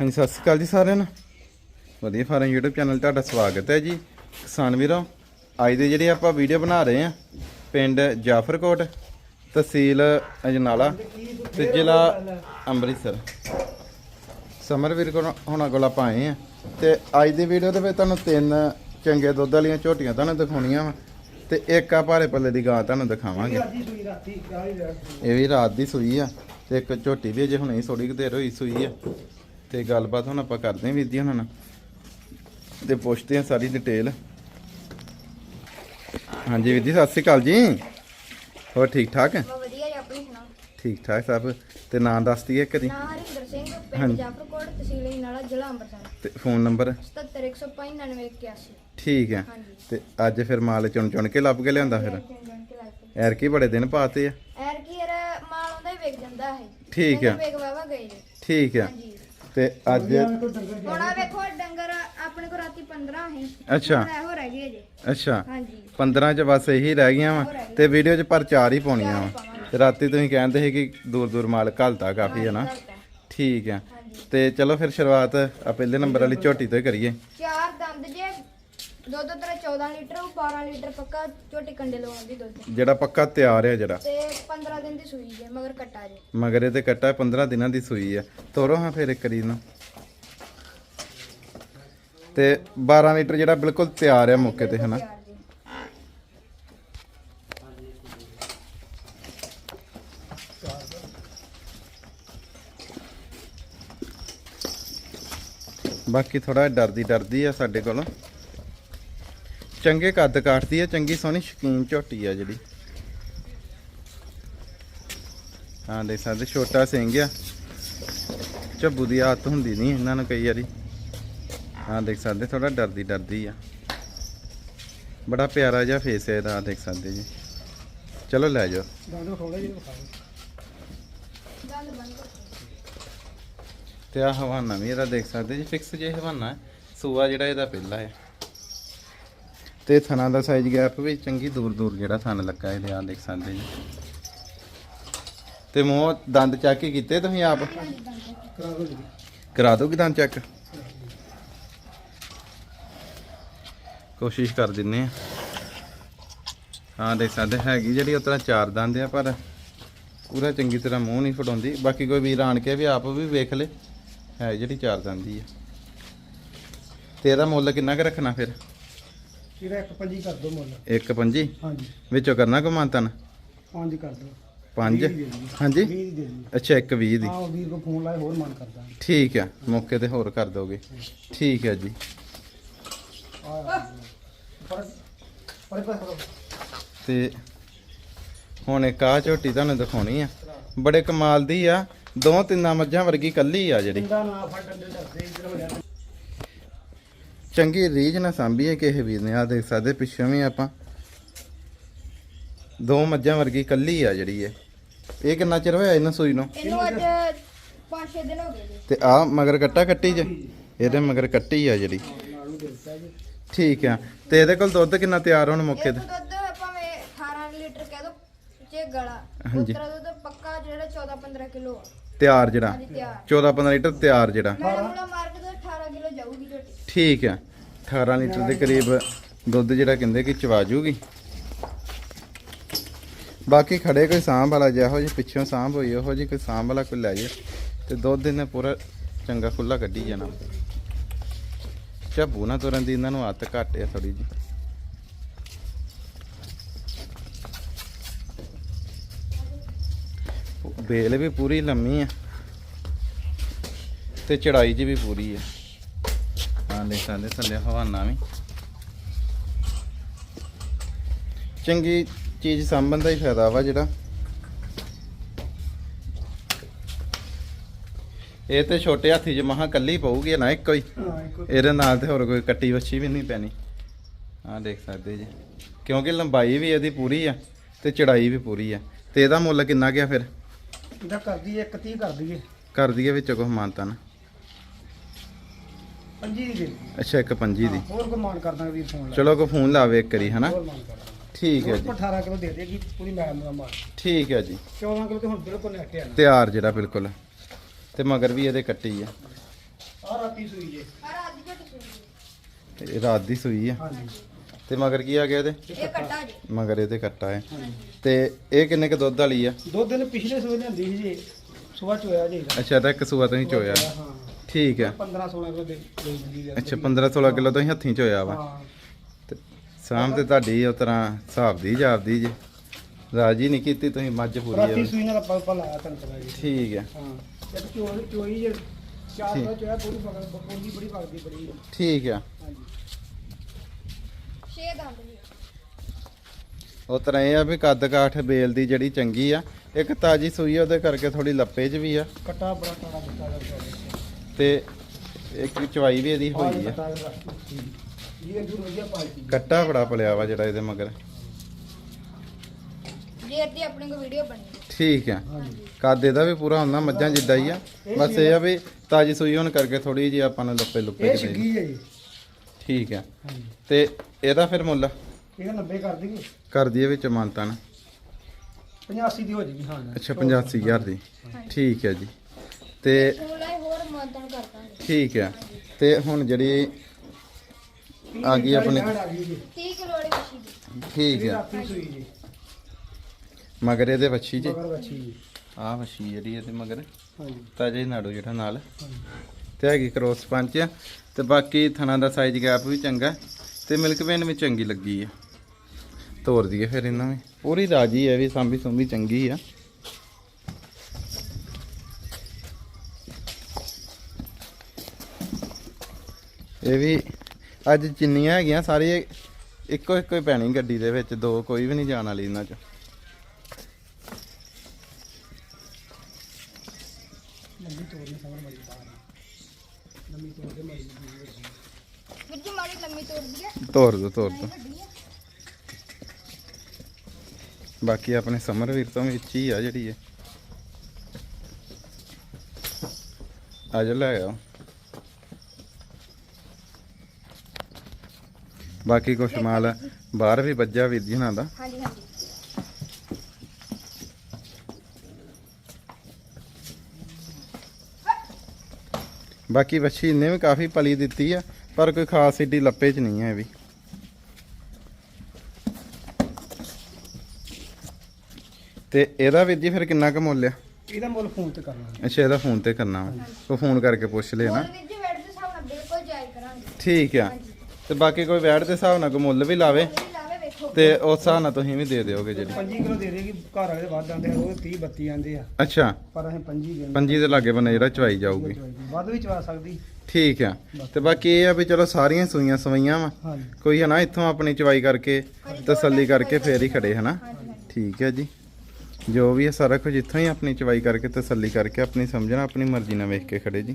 ਹਾਂਜੀ, ਸਤਿ ਸ਼੍ਰੀ ਅਕਾਲ ਜੀ ਸਾਰਿਆਂ ਨੂੰ। ਵਧੀਆ ਫਾਰਮ YouTube ਚੈਨਲ ਤੁਹਾਡਾ ਸਵਾਗਤ ਹੈ ਜੀ। ਕਿਸਾਨ ਵੀਰੋ, ਅੱਜ ਦੇ ਜਿਹੜੇ ਆਪਾਂ ਵੀਡੀਓ ਬਣਾ ਰਹੇ ਆ ਪਿੰਡ ਜਾਫਰਕੋਟ, ਤਹਿਸੀਲ ਅਜਨਾਲਾ ਤੇ ਜ਼ਿਲ੍ਹਾ ਅੰਮ੍ਰਿਤਸਰ। ਸਮਰਵੀਰ ਕੋਲ ਹੁਣ ਕੋਲ ਆਪਾਂ ਆਏ ਆ ਤੇ ਅੱਜ ਦੀ ਵੀਡੀਓ ਦੇ ਵਿੱਚ ਤੁਹਾਨੂੰ ਤਿੰਨ ਚੰਗੇ ਦੁੱਧ ਵਾਲੀਆਂ ਝੋਟੀਆਂ ਤੁਹਾਨੂੰ ਦਿਖਾਉਣੀਆਂ ਵਾ ਤੇ ਇੱਕ ਆ ਭਾਰੇ ਪੱਲੇ ਦੀ ਗਾਂ ਤੁਹਾਨੂੰ ਦਿਖਾਵਾਂਗੇ। ਇਹ ਵੀ ਰਾਤ ਦੀ ਸੂਈ ਆ ਤੇ ਇੱਕ ਝੋਟੀ ਵੀ ਅਜੇ ਹੁਣੇ ਥੋੜੀ ਕੁ ਦੇਰ ਹੋਈ ਸੂਈ ਆ। ਤੇ ਗੱਲਬਾਤ ਹੁਣ ਆਪਾਂ ਕਰਦੇ ਆਂ ਵੀਰ ਜੀ ਉਹਨਾਂ ਨਾਲ ਤੇ ਪੁੱਛਦੇ ਆ ਸਾਰੀ ਡਿਟੇਲ ਹਾਂਜੀ ਵੀਰ ਜੀ ਸਤਿ ਸ਼੍ਰੀ ਅਕਾਲ ਜੀ। ਹੋਰ ਠੀਕ ਠਾਕ ਹੈ? ਵਧੀਆ ਜੀ ਆਪਣੀ ਸੁਣਾਓ? ਠੀਕ ਠਾਕ ਸਭ। ਤੇ ਨਾਂ ਦੱਸ ਦਈਏ ਕਦੀ ਨਾਂ ਹਰਿੰਦਰ ਸਿੰਘ ਹਾਂਜੀ। ਪਿੰਡ ਜਾਫਰਕੋਟ ਤਹਿਸੀਲ ਨਾਲਾ ਜ਼ਿਲ੍ਹਾ ਅੰਮ੍ਰਿਤਸਰ। ਤੇ ਫੋਨ ਨੰਬਰ? 771059981 ਠੀਕ ਹੈ। ਤੇ ਅੱਜ ਫਿਰ ਮਾਲ ਚੁਣ ਚੁਣ ਕੇ ਲੱਭ ਕੇ ਲਿਆਂਦਾ ਫਿਰ? ਐਰ ਕੀ ਬੜੇ ਦਿਨ ਪਾਤੇ ਆ। ਐਰ ਕੀ ਯਾਰ ਮਾਲ ਆਉਂਦਾ ਹੀ ਵਿਕ ਜਾਂਦਾ ਹੈ ਠੀਕ ਆ। ਵੇਖ ਵਾਵਾ ਗਏ ਠੀਕ ਹੈ। ਹਾਂਜੀ। ਤੇ ਅੱਜ ਹੁਣ ਆ ਵੇਖੋ ਡੰਗਰ ਆਪਣੇ ਕੋਲ ਰਾਤੀ 15 ਹੈ ਅੱਛਾ। ਹੁਣ ਇਹੋ ਰਹਿ ਗਏ ਜੀ ਅੱਛਾ। ਹਾਂਜੀ। 15 ਚ ਬਸ ਇਹੀ ਰਹਿ ਗਈਆਂ ਵਾ ਤੇ ਵੀਡੀਓ ਚ ਪਰ ਚਾਰ ਹੀ ਪਾਉਣੀਆਂ ਵਾ। ਤੇ ਰਾਤੀ ਤੁਸੀਂ ਕਹਿੰਦੇ ਸੀ ਕਿ ਦੂਰ ਦੂਰ ਮਾਲ ਘਲਤਾ ਕਾਫੀ ਹੈ ਨਾ ਠੀਕ ਹੈ ਹਾਂਜੀ। ਤੇ ਚਲੋ ਫਿਰ ਸ਼ੁਰੂਆਤ ਆ ਪਹਿਲੇ ਨੰਬਰ ਵਾਲੀ ਝੋਟੀ ਤੋਂ ਹੀ ਕਰੀਏ। ਚਾਰ ਦੰਦ ਜੇ ਦੁੱਧ ਤੇਰਾ 14 ਲੀਟਰ ਉਹ 12 ਲੀਟਰ ਪੱਕਾ ਝੋਟੀ ਕੰਡੇ ਲਵਾਉਣ ਦੀ ਦੁੱਧ ਜਿਹੜਾ ਪੱਕਾ ਤਿਆਰ ਹੈ ਜਿਹੜਾ। ਤੇ 15 ਦਿਨ ਦੀ ਸੂਈ ਜੇ ਮਗਰ ਕੱਟਾ ਜੇ। ਮਗਰ ਇਹ ਤੇ ਕੱਟਾ 15 ਦਿਨਾਂ ਦੀ ਸੂਈ ਆ ਤੋਰੋ ਹਾਂ ਫਿਰ ਇੱਕ ਵਾਰੀ ਨੂੰ ਤੇ 12 ਲੀਟਰ ਜਿਹੜਾ ਬਿਲਕੁਲ ਤਿਆਰ ਹੈ ਮੌਕੇ ਤੇ ਹਨਾ? ਤਿਆਰ ਜੀ। ਬਾਕੀ ਥੋੜਾ ਡਰਦੀ ਡਰਦੀ ਆ ਸਾਡੇ ਕੋਲੋਂ। ਚੰਗੇ ਕੱਦ ਕਾਟਦੀ ਆ ਚੰਗੀ ਸੋਹਣੀ ਸ਼ਕੀਨ ਝੋਟੀ ਆ ਜਿਹੜੀ। ਹਾਂ ਦੇਖ ਸਕਦੇ, ਛੋਟਾ ਸਿੰਘ ਆ। ਝੱਬੂ ਦੀ ਆਦਤ ਹੁੰਦੀ ਨਹੀਂ ਇਹਨਾਂ ਨੂੰ ਕਈ ਵਾਰੀ। ਹਾਂ ਦੇਖ ਸਕਦੇ ਥੋੜਾ ਡਰਦੀ ਡਰਦੀ ਆ। ਬੜਾ ਪਿਆਰਾ ਜਿਹਾ ਫੇਸ ਹੈ ਇਹਦਾ ਦੇਖ ਸਕਦੇ ਜੀ। ਚਲੋ ਲੈ ਜਾਓ। ਦੰਦ ਖੋਲੇ ਤੇ ਆ ਹਵਾਨਾ ਵੀ ਇਹਦਾ ਦੇਖ ਸਕਦੇ ਜੀ ਫਿਕਸ ਜੇ ਹਵਾਨਾ ਸੂਆ ਜਿਹੜਾ ਇਹਦਾ ਪਹਿਲਾ ਹੈ। ਤੇ ਥਣਾ ਦਾ ਸਾਈਜ਼ ਗੈਪ ਵੀ ਚੰਗੀ ਦੂਰ ਦੂਰ ਜਿਹੜਾ ਥਣ ਲੱਗਾ ਇਹਦੇ ਆ ਦੇਖ ਸਕਦੇ ਜੀ। ਤੇ ਮੂੰਹ ਦੰਦ ਚੱਕ ਕੇ ਕੀਤੇ ਤੁਸੀਂ ਆਪ? ਕਰਾ ਦੋ ਦੋਗੇ ਦੰਦ ਚੱਕ? ਕੋਸ਼ਿਸ਼ ਕਰ ਦਿੰਨੇ ਆ। ਹਾਂ ਦੇਖ ਸਕਦੇ, ਹੈਗੀ ਜਿਹੜੀ ਉਤਰਾ ਚਾਰ ਦੰਦ ਆ, ਪਰ ਪੂਰਾ ਚੰਗੀ ਤਰ੍ਹਾਂ ਮੂੰਹ ਨਹੀਂ ਫਟਾਉਂਦੀ। ਬਾਕੀ ਕੋਈ ਵੀਰ ਆਣ ਕੇ ਵੀ ਆਪ ਵੀ ਵੇਖ ਲੇ। ਹੈ ਜਿਹੜੀ ਚਾਰ ਦੰਦੀ ਆ। ਤੇ ਇਹਦਾ ਮੁੱਲ ਕਿੰਨਾ ਕੁ ਰੱਖਣਾ ਫਿਰ? ਇਹਦਾ ਇੱਕ ਪੰਜੀ ਕਰ ਦੋ ਮੁੱਲ। ਇੱਕ ਪੰਜੀ? ਹਾਂਜੀ। ਵਿੱਚੋਂ ਕਰਨਾ ਕੋ ਮਾਨਤਨ? ਪੰਜ ਕਰ ਦਿਓ। ਹਾਂਜੀ? 20 ਦੀ ਦੇ ਦਿਓ ਅੱਛਾ ਇੱਕ 20 ਦੀ। ਆਹ ਵੀਰ ਕੋ ਫੋਨ ਲਾਏ ਹੋਰ ਮਨ ਕਰਦਾ। ਠੀਕ ਆ ਮੌਕੇ ਤੇ ਹੋਰ ਕਰ ਦੋਗੇ। ਠੀਕ ਜੀ। ਆ ਪਰ ਤੇ ਹੁਣ ਇੱਕ ਆ ਝੋਟੀ ਤੁਹਾਨੂੰ ਦਿਖਾਉਣੀ ਆ। ਬੜੇ ਕਮਾਲ ਦੀ ਆ। ਦੋ ਤਿੰਨਾਂ ਮੱਝਾਂ ਵਰਗੀ ਕੱਲੀ ਆ ਜਿਹੜੀ ਇਹਦਾ ਨਾ ਫੜ ਡੰਡੇ ਡਰਦੇ ਇਧਰ ਹੋ ਜਾਂਦਾ ਚੰਗੀ ਰੀਝ ਨਾ ਸਾਂਭੀ ਹੈ ਕਿਸੇ ਵੀਰ ਨੇ। ਆ ਦੇਖ ਸਕਦੇ ਪਿੱਛੋਂ ਵੀ ਆਪਾਂ। ਦੋ ਮੱਝਾਂ ਵਰਗੀ ਕੱਲੀ ਆ ਜਿਹੜੀ ਇਹ। ਇਹ ਕਿੰਨਾ ਚਿਰ ਹੋਇਆ ਇਹਨਾਂ ਸੂਈ ਨੂੰ? ਇਹਨੂੰ ਅੱਜ 5-6 ਦਿਨ ਹੋ ਗਏ ਜੀ। ਤੇ ਆ ਮਗਰ ਕੱਟਾ ਕੱਟੀ ਜੇ? ਇਹਦੇ ਮਗਰ ਕੱਟੀ ਆ ਜਿਹੜੀ। ਠੀਕ ਆ। ਤੇ ਇਹਦੇ ਕੋਲ ਦੁੱਧ ਕਿੰਨਾ ਤਿਆਰ ਹੋਣ ਮੌਕੇ ਤੇ? ਦੁੱਧ ਭਾਵੇਂ 18 ਲੀਟਰ ਕਹਿ ਦੋ ਚੇ ਗਲਾ। ਹਾਂਜੀ। ਉਤਰਾ ਦੁੱਧ ਪੱਕਾ ਜਿਹੜਾ 14-15 ਕਿਲੋ ਆ। ਤਿਆਰ ਜਿਹੜਾ? ਹਾਂਜੀ ਤਿਆਰ। 14 15 ਲੀਟਰ ਤਿਆਰ ਜਿਹੜਾ ਮੈਂ ਮੁਲਾ ਮਾਰ ਕੇ ਦੁੱਧ 18 ਕਿਲੋ ਜਾਊਗੀ ਝੋਟੀ ਠੀਕ ਆ। 18 ਲੀਟਰ ਦੇ ਕਰੀਬ ਦੁੱਧ ਜਿਹੜਾ ਕਹਿੰਦੇ ਕਿ ਚਵਾ ਜੂਗੀ। ਬਾਕੀ ਖੜੇ ਕੋਈ ਸਾਂਭ ਵਾਲਾ ਜਿਹੋ ਜਿਹੀ ਪਿੱਛੋਂ ਸਾਂਭ ਹੋਈ ਉਹੋ ਜਿਹੀ ਕੋਈ ਸਾਂਭ ਵਾਲਾ ਕੋਈ ਲੈ ਜੇ, ਤੇ ਦੁੱਧ ਇਹਨੇ ਪੂਰਾ ਚੰਗਾ ਖੁੱਲਾ ਕੱਢੀ ਜਾਣਾ। ਝੱਬੂ ਨਾ ਤੁਰਨ ਦੀ ਇਹਨਾਂ ਨੂੰ ਆਦਤ ਘੱਟ ਆ ਥੋੜੀ ਜੀ ਬੇਲ ਵੀ ਪੂਰੀ ਲੰਮੀ ਆ, ਤੇ ਚੜਾਈ ਜੀ ਵੀ ਪੂਰੀ ਆ। ਹਾਂ ਦੇਖ ਸਕਦੇ ਥੱਲੇ ਹਵਾਨਾ ਵੀ। ਚੰਗੀ ਚੀਜ਼ ਸਾਂਭਣ ਦਾ ਹੀ ਫਾਇਦਾ ਵਾ ਜਿਹੜਾ। ਇਹ ਤੇ ਛੋਟੇ ਹਾਥੀ ਚ ਮਹਾ ਕੱਲੀ ਪਊਗੀ ਨਾ ਇੱਕੋ ਹੀ। ਇਹਦੇ ਨਾਲ ਤੇ ਹੋਰ ਕੋਈ ਕੱਟੀ ਵੱਛੀ ਵੀ ਨਹੀਂ ਪੈਣੀ। ਆਹ ਦੇਖ ਸਕਦੇ ਜੀ। ਕਿਉਂਕਿ ਲੰਬਾਈ ਵੀ ਇਹਦੀ ਪੂਰੀ ਆ ਤੇ ਚੜਾਈ ਵੀ ਪੂਰੀ ਆ। ਤੇ ਇਹਦਾ ਮੁੱਲ ਕਿੰਨਾ ਗਿਆ ਫਿਰ? ਇਹਦਾ ਕਰਦੀ ਇੱਕ 30 ਕਰ ਦਈਏ। ਕਰ ਦਈਏ ਵਿੱਚੋਂ ਕੁਛ ਮਾਨਤਾ ਨਾ। ਪੰਜੀ ਦੀ ਦੇ ਦਿਓ। ਅੱਛਾ ਇੱਕ ਪੰਜੀ ਦੀ। ਹਾਂ, ਹੋਰ ਕੋ ਮਾਨ ਕਰਦਾ ਵੀਰ ਫੋਨ ਲਾ ਚਲੋ ਕੋ ਫੋਨ ਲਾਵੇ ਇੱਕ ਕਰੀ ਹਨਾ? ਹੋਰ ਮਾਨ ਕਰਦਾ ਠੀਕ ਹੈ ਜੀ। 18 ਕਿਲੋ ਦੇ ਦੇਗੀ ਪੂਰੀ ਮੈਡਮ ਦਾ ਮਾਲ ਠੀਕ ਹੈ ਜੀ। 14 ਕਿਲੋ ਤੇ ਹੁਣ ਬਿਲਕੁਲ ਨੈਟਿਆ ਨਾ। ਤਿਆਰ ਜਿਹੜਾ ਬਿਲਕੁਲ। ਤੇ ਮਗਰ ਵੀ ਇਹਦੇ ਕੱਟੀ ਆ। ਆ ਰਾਤੀ ਸੂਈ ਜੇ। ਆ ਰਾਤ ਦੀ ਝੋਟੀ ਸੂਈ ਇਹ ਰਾਤ ਦੀ ਸੂਈ ਆ। ਹਾਂਜੀ। ਤੇ ਮਗਰ ਕੀ ਆ ਗਿਆ ਇਹਦੇ? ਇਹ ਕੱਟਾ। ਜੀ। ਮਗਰ ਇਹਦੇ ਕੱਟਾ ਹੈ। ਤੇ ਇਹ ਕਿੰਨੇ ਕ ਦੁੱਧ ਵਾਲੀ ਆ? ਦੋ ਦਿਨ ਪਿਛਲੇ ਸੂਏ ਲਿਆਂਦੀ ਸੀ ਜੀ। ਸਵੇਰ ਚੋਇਆ ਜੀ ਇਹਦਾ। ਅੱਛਾ ਤਾਂ ਇੱਕ ਸੂਆ ਤੁਸੀਂ ਚੋਇਆ ਹਾਂ। ਠੀਕ ਹੈ। 15 16 ਕਿਲੋ ਦੇ ਦੇ ਦਿੰਦੀ ਹੈ ਅੱਛਾ 15 16 ਕਿਲੋ ਤੁਸੀਂ ਹੱਥੀਂ ਚੋਇਆ ਵਾ। ਹਾਂ। ਤੇ ਸਾਂਭ ਤੇ ਤੁਹਾਡੀ ਉਹ ਤਰ੍ਹਾਂ ਹਿਸਾਬ ਦੀ ਜਾਪਦੀ ਜੀ। ਰਾਜੀ ਨਹੀਂ ਕੀਤੀ ਤੁਸੀਂ ਮੱਝ ਪੂਰੀ ਰਾਤੀ ਆ ਸੂਈ ਨਾਲ ਪਲ ਪਲ ਆਇਆ ਤੁਹਾਨੂੰ ਪਤਾ ਜੀ। ਠੀਕ ਹੈ। ਹਾਂ। ਇੱਕ ਚੋਈ ਚੋਈ ਜੇ ਚਾਰ ਠੀਕ। ਦਾ ਚੋਇਆ ਪੂਰੀ ਪਕੜ ਬੋਲੀ ਬੜੀ ਪਕੜਦੀ ਬੜੀ। ਠੀਕ ਆ। ਹਾਂਜੀ। ਛੇ ਦੰਦ ਜੀ ਉਹ ਤਰ੍ਹਾਂ ਇਹ ਆ ਵੀ ਕੱਦ ਕਾਠ ਬੇਲ ਦੀ ਜਿਹੜੀ ਚੰਗੀ ਆ ਇੱਕ ਤਾਜੀ ਸੂਈ ਆ ਉਹਦੇ ਕਰਕੇ ਥੋੜੀ ਲੱਪੇ 'ਚ ਵੀ ਆ। ਕਟਾ ਬੜਾ ਕਾੜਾ ਦਿੱਤਾ ਦਾ ਤੇ ਇੱਕ ਚਵਾਈ ਵੀ ਇਹਦੀ ਹੋਈ ਆ। ਕੱਟਾ ਬੜਾ ਪਲਿਆ ਵਾ ਜਿਹੜਾ ਇਹਦੇ ਮਗਰ। ਜੇ ਦੀ ਆਪਣੇ ਕੋ ਵੀਡੀਓ ਬਣੀ ਹੈ। ਠੀਕ ਆ। ਹਾਂਜੀ ਕੱਦ ਇਹਦਾ ਵੀ ਪੂਰਾ ਹੁੰਦਾ ਮੱਝਾਂ ਜਿੱਦਾਂ ਹੀ ਆ। ਬਸ ਇਹ ਆ ਵੀ ਤਾਜੀ ਸੂਈ ਹੋਣ ਕਰਕੇ ਥੋੜੀ ਜਿਹੀ ਆਪਾਂ ਨੂੰ ਲੱਪੇ ਲੁੱਪੇ ਇਹ ਛਿੱਗੀ ਹੈ ਜੀ। ਠੀਕ ਆ। ਤੇ ਇਹਦਾ ਫਿਰ ਮੁੱਲ? ਇਹ 90 ਕਰ ਦੇਗੇ ਕਰ ਦਈਏ ਵਿੱਚ ਮਾਨਤਾ ਨਾ। 85 ਦੀ ਹੋ ਜੇਗੀ ਹਾਂ ਅੱਛਾ 85000 ਦੀ। ਠੀਕ ਹੈ ਜੀ। ਤੇ ਫੋਨ ਲਾਈ ਹੋਰ ਮਾਨਤਨ ਕਰ ਦਾਂਗੇ ਠੀਕ ਹੈ। ਤੇ ਹੁਣ ਜਿਹੜੀ ਆ ਗਈ ਆਪਣੀ- ਆ ਗਈ ਜੀ 30 ਕਿਲੋ ਵਾਲੀ ਮੱਛੀ ਦੀ ਠੀਕ ਰਾਤੀ ਸੂਈ ਜੀ। ਮਗਰ ਇਹਦੇ ਵੱਛੀ ਜੀ। ਮਗਰ ਬੱਚੀ ਜੀ। ਆਹ ਵੱਛੀ ਜਿਹੜੀ ਇਹਦੇ ਮਗਰ। ਹਾਂਜੀ। ਤਾਜੇ ਨਾੜੂ ਜਿਹੜਾ ਨਾਲ। ਹਾਂਜੀ। ਤੇ ਹੈਗੀ ਕਰੋਸ ਪੰਚ ਆ। ਤੇ ਬਾਕੀ ਥਣਾ ਦਾ ਸਾਈਜ਼ ਗੈਪ ਵੀ ਚੰਗਾ। ਤੇ ਮਿਲਕ ਵੇਨ ਵੀ ਚੰਗੀ ਲੱਗੀ ਆ। ਤੋਰ ਦਈਏ ਫਿਰ ਇਹਨਾਂ ਵੀ ਪੂਰੀ ਰਾਜੀ ਹੈ ਵੀ ਸਾਂਭੀ ਸੁੰਭੀ ਚੰਗੀ ਆ। ਇਹ ਵੀ ਅੱਜ ਜਿੰਨੀਆਂ ਹੈਗੀਆਂ ਸਾਰੀਆਂ ਇੱਕੋ ਇੱਕੋ ਹੀ ਪੈਣੀ ਗੱਡੀ ਦੇ ਵਿੱਚ, ਦੋ ਕੋਈ ਵੀ ਨਹੀਂ ਜਾਣ ਵਾਲੀ ਇਹਨਾਂ ਚ। ਲੰਮੀ ਤੋੜ ਤੋਰ ਦੋ ਤੋਰ ਦੋ। ਬਾਕੀ ਆਪਣੇ ਸਮਰ ਵੀਰ ਤੋਂ ਵਿੱਚ ਹੀ ਆ ਜਿਹੜੀ ਹੈ ਆ ਜਾ ਲੈ ਆਓ। ਬਾਕੀ ਕੁਛ ਮਾਲ ਬਾਹਰ ਵੀ ਵੱਜਾ ਵੀਰ ਜੀ ਹੁਣਾਂ ਦਾ। ਹਾਂਜੀ ਹਾਂਜੀ। ਬਾਕੀ ਵੱਛੀ ਇਹਨੇ ਵੀ ਕਾਫੀ ਪਲੀ ਦਿੱਤੀ ਆ ਪਰ ਕੋਈ ਖਾਸ ਏਡੀ ਲੱਪੇ ਚ ਨਹੀਂ ਹੈ ਇਹ ਵੀ। ਤੇ ਇਹਦਾ ਵੀਰ ਜੀ ਫਿਰ ਕਿੰਨਾ ਕੁ ਮੁੱਲ ਆ? ਇਹਦਾ ਮੁੱਲ ਫੋਨ ਤੇ ਕਰਨਾ। ਅੱਛਾ ਇਹਦਾ ਫੋਨ ਤੇ ਕਰਨਾ ਵਾ। ਉਹ ਫੋਨ ਕਰਕੇ ਪੁੱਛ ਲੈ ਨਾ। ਹੋਰ ਵੀਰ ਜੀ ਵੈਟ ਦੇ ਹਿਸਾਬ ਨਾਲ ਬਿਲਕੁਲ ਜਾਇਜ਼ ਕਰਾਂਗੇ। ਠੀਕ ਆ। ਤੇ ਬਾਕੀ ਕੋਈ ਵੈਟ ਦੇ ਹਿਸਾਬ ਨਾਲ ਕੋਈ ਮੁੱਲ ਵੀ ਲਾਵੇ ਤੇ ਉਸ ਹਿਸਾਬ ਨਾਲ ਤੁਸੀਂ ਵੀ ਦੇ ਦਿਓਗੇ ਜਿਹੜੀ। 5 ਕਿਲੋ ਦੇ ਦੇਗੀ ਘਰ ਵਾਲੇ ਵੱਧ ਆਂਦੇ ਆ ਉਹ 30 32 ਆਂਦੇ ਆ। ਅੱਛਾ। ਪਰ ਅਸੀਂ 5 ਹੀ ਪੰਜੀ ਦੇ ਲਾਗੇ ਬੰਨੇ ਜਿਹੜਾ ਚਵਾਈ ਜਾਊਗੀ। ਵੱਧ ਵੀ ਚਵਾ ਸਕਦੀ। ਠੀਕ ਆ। ਤੇ ਬਾਕੀ ਇਹ ਆ ਵੀ ਚਲੋ ਸਾਰੀਆਂ ਸੂਈਆਂ ਸਵਈਆਂ ਵਾ। ਕੋਈ ਹਨਾ ਇੱਥੋਂ ਆਪਣੀ ਚਵਾਈ ਕਰਕੇ ਤਸੱਲੀ ਕਰਕੇ ਫੇਰ ਹੀ ਖੜੇ ਹਨਾ। ਠੀਕ ਹੈ ਜੀ। ਜੋ ਵੀ ਹੈ ਸਾਰਾ ਕੁਝ ਇੱਥੋਂ ਹੀ ਆਪਣੀ ਚਵਾਈ ਕਰਕੇ ਤਸੱਲੀ ਕਰਕੇ ਆਪਣੀ ਸਮਝਣਾ ਆਪਣੀ ਮਰਜ਼ੀ ਨਾਲ ਵੇਖ ਕੇ ਖੜੇ ਜੀ।